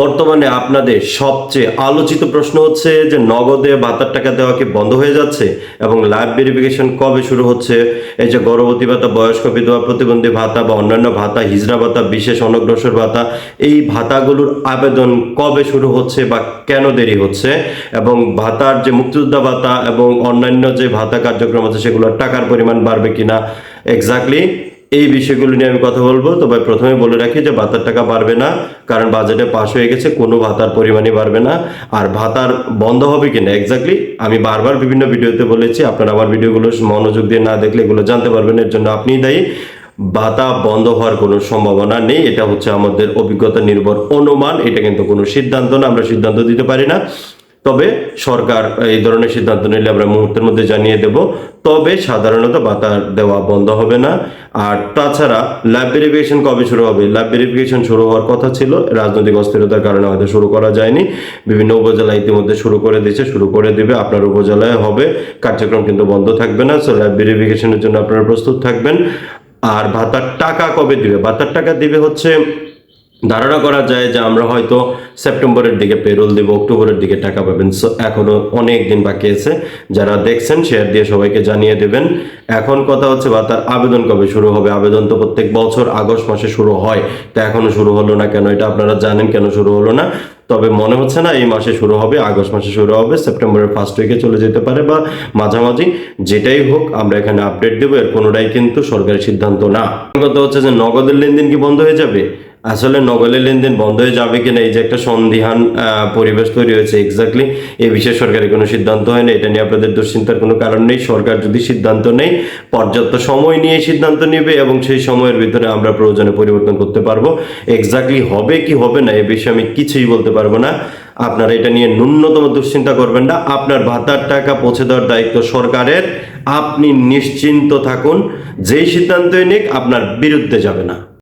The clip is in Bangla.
বর্তমানে আপনাদের সবচেয়ে আলোচিত প্রশ্ন হচ্ছে যে নগদে ভাতার টাকা দেওয়া কি বন্ধ হয়ে যাচ্ছে এবং লাইভ ভেরিফিকেশন কবে শুরু হচ্ছে? এই যে গর্ভবতী ভাতা, বয়স্ক বিধবা, প্রতিবন্ধী ভাতা বা অন্যান্য ভাতা, হিজড়া ভাতা, বিশেষ অনগ্রসর ভাতা, এই ভাতাগুলোর আবেদন কবে শুরু হচ্ছে বা কেন দেরি হচ্ছে? এবং ভাতার যে মুক্তিযোদ্ধা ভাতা এবং অন্যান্য যে ভাতা কার্যক্রম আছে সেগুলোর টাকার পরিমাণ বাড়বে কিনা? এক্স্যাক্টলি এই বিষয়গুলো নিয়ে আমি কথা বলব। তবে প্রথমে বলে রাখি যে ভাতার টাকা বাড়বে না, কারণ বাজেটে পাশ হয়ে গেছে, কোনো ভাতার পরিমাণই বাড়বে না। আর ভাতার বন্ধ হবে কিনা এক্স্যাক্টলি আমি বারবার বিভিন্ন ভিডিওতে বলেছি, আপনারা আমার ভিডিওগুলো মনোযোগ দিয়ে না দেখলে এগুলো জানতে পারবেন, এর জন্য আপনিই দায়ী। ভাতা বন্ধ হওয়ার কোনো সম্ভাবনা নেই, এটা হচ্ছে আমাদের অভিজ্ঞতা নির্ভর অনুমান, এটা কিন্তু কোনো সিদ্ধান্ত না, আমরা সিদ্ধান্ত দিতে পারি না। তবে সরকার এই ধরনের সিদ্ধান্ত নিলে আমরা মুহূর্তের মধ্যে জানিয়ে দেব। তবে সাধারণত ভাতা দেওয়া বন্ধ হবে না। আর তাছাড়া ল্যাব ভেরিফিকেশন কবে শুরু হবে? ল্যাব ভেরিফিকেশন শুরু হওয়ার কথা ছিল। রাজনৈতিক অস্থিরতার কারণে হয়তো শুরু করা যায়নি। বিভিন্ন উপজেলা ইতিমধ্যে শুরু করে দিয়েছে, শুরু করে দিবে। আপনার উপজেলায় হবে। কার্যক্রম কিন্তু বন্ধ থাকবে না। সো ল্যাব ভেরিফিকেশনের জন্য আপনারা প্রস্তুত থাকবেন। আর ভাতার টাকা কবে দিবে? ভাতার টাকা দিবে হচ্ছে ধারণা করা যায় যে আমরা হয়তো সেপ্টেম্বরের দিকে পেরোল দিব, অক্টোবরের দিকে টাকা পাবেন। সো এখনও অনেক দিন বাকি আছে। যারা দেখছেন শেয়ার দিয়ে সবাইকে জানিয়ে দেবেন। এখন কথা হচ্ছে বা তার আবেদন কবে শুরু হবে? আবেদন তো প্রত্যেক বছর আগস্ট মাসে শুরু হয়। তা এখনও শুরু হলো না কেন? এটা আপনারা জানেন কেন শুরু হলো না। তবে মনে হচ্ছে না এই মাসে শুরু হবে, আগস্ট মাসে শুরু হবে, সেপ্টেম্বরের ফার্স্ট উইকে চলে যেতে পারে বা মাঝামাঝি। যেটাই হোক, আমরা এখানে আপডেট দেবো। এর কোনোটাই কিন্তু সরকারি সিদ্ধান্ত না। কথা হচ্ছে যে নগদের লেনদেন কি বন্ধ হয়ে যাবে? আসলে নগদের লেনদেন বন্ধ হয়ে যাবে কিনা এই যে একটা সন্দিহান আহ, পরিবেশ তৈরি হয়েছে এক্স্যাক্টলি এই বিষয়ে সরকারি কোনো সিদ্ধান্ত হয় না এটা নিয়ে আপনাদের দুশ্চিন্তার কোনো কারণ নেই। সরকার যদি সিদ্ধান্ত নেই পর্যাপ্ত সময় নিয়ে সিদ্ধান্ত নেবে এবং সেই সময়ের ভিতরে আমরা প্রয়োজনে পরিবর্তন করতে পারব। এক্স্যাক্টলি হবে কি হবে না এ বিষয়ে আমি কিছুই বলতে পারব না। আপনারা এটা নিয়ে ন্যূনতম দুশ্চিন্তা করবেন না। আপনার ভাতার টাকা পৌঁছে দেওয়ার দায়িত্ব সরকারের। আপনি নিশ্চিন্ত থাকুন যেই সিদ্ধান্তই নিক আপনার বিরুদ্ধে যাবে না।